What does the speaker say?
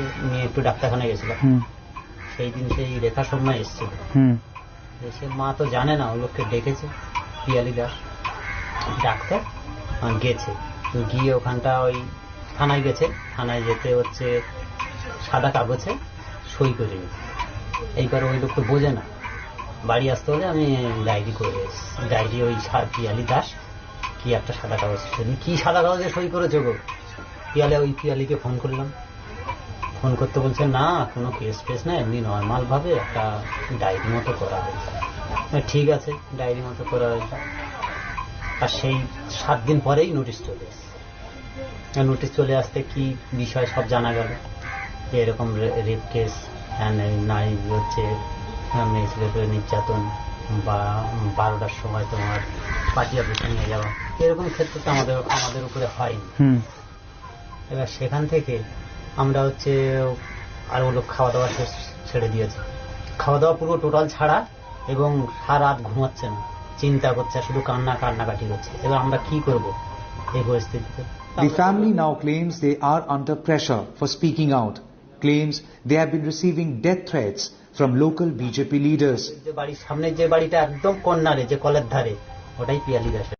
নিয়ে একটু ডাক্তারখানায় গেছিলাম সেই দিন সেই রেখা শর্মা এসেছিল। হুম। সে মা তো জানে না ও লোককে ডেকেছে পিয়ালি দাস। ডাক্তার গেছে। তো গিয়ে ওখানটা ওই থানায় গেছে। থানায় যেতে হচ্ছে সাদা কাগজে সই করে এইবার ওই লোক তো বোঝে না। বাড়ি আসতে হলে আমি ডায়েরি করে ডায়েরি ওই পিয়ালি দাস। কি একটা সাদা কাগজ তুমি কি সাদা কাগজে সই করেছে গো? পিয়ালে ওই পিয়ালিকে ফোন করলাম। ফোন করতে বলছে না কোনো কেস ফেস না এমনি নর্মাল ভাবে একটা ডায়েরি মতো করা হয়েছে। হ্যাঁ, ঠিক আছে ডায়েরি মতো করা হয়েছে। আর সেই সাত দিন পরেই নোটিশ চলে এসেছে। নোটিশ চলে আসতে কি বিষয় সব জানা গেল? যে এরকম রেপ কেস নারী হচ্ছে মেয়ে ছেলের উপরে নির্যাতন বা বারোটার সময় তোমার পার্টি অফিসে নিয়ে যাওয়া। এরকম ক্ষেত্রে তো আমাদের আমাদের উপরে হয়নি। হুম। এবার সেখান থেকে আমরা হচ্ছে আর ওগুলো খাওয়া দাওয়া শেষ ছেড়ে দিয়েছে। খাওয়া দাওয়া পুরো টোটাল ছাড়া এবং সারা রাত ঘুমাচ্ছে না। চিন্তা করছে শুধু কান্না কান্নাকাটি করছে। এবার আমরা কি করব এই পরিস্থিতিতে? The family now claims they are under pressure for speaking out, claims they have been receiving death threats from local BJP leaders. যে বাড়ির সামনে যে বাড়িটা একদম কর্নারে যে কলের ধারে ওটাই পিয়ালি দাসের